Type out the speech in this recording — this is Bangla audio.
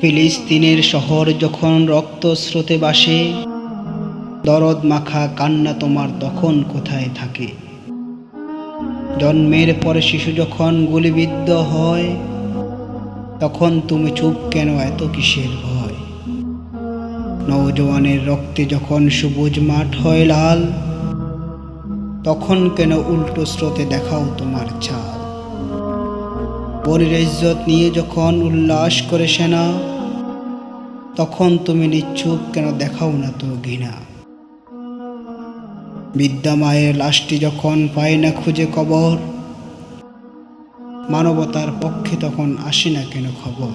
ফিলিস্তিনের শহর যখন রক্ত স্রোতে বাসে দরদ মাখা কান্না তোমার তখন কোথায় থাকে? জন্মের পরে শিশু যখন গুলিবিদ্ধ হয়, তখন তুমি চুপ কেন এত কিসের ভয়? নৌজওয়ানের রক্তে যখন সবুজ মাঠ হয় লাল, তখন কেন উল্টো স্রোতে দেখাও তোমার চাল পরের ইজ্জত নিয়ে যখন উল্লাস করে সেনা, তখন তুমি নিচ্ছুক কেন দেখাও না তো ঘৃণা। বিদ্যা মায়ের লাশটি যখন পায় না খুঁজে কবর, মানবতার পক্ষে তখন আসে না কেন খবর।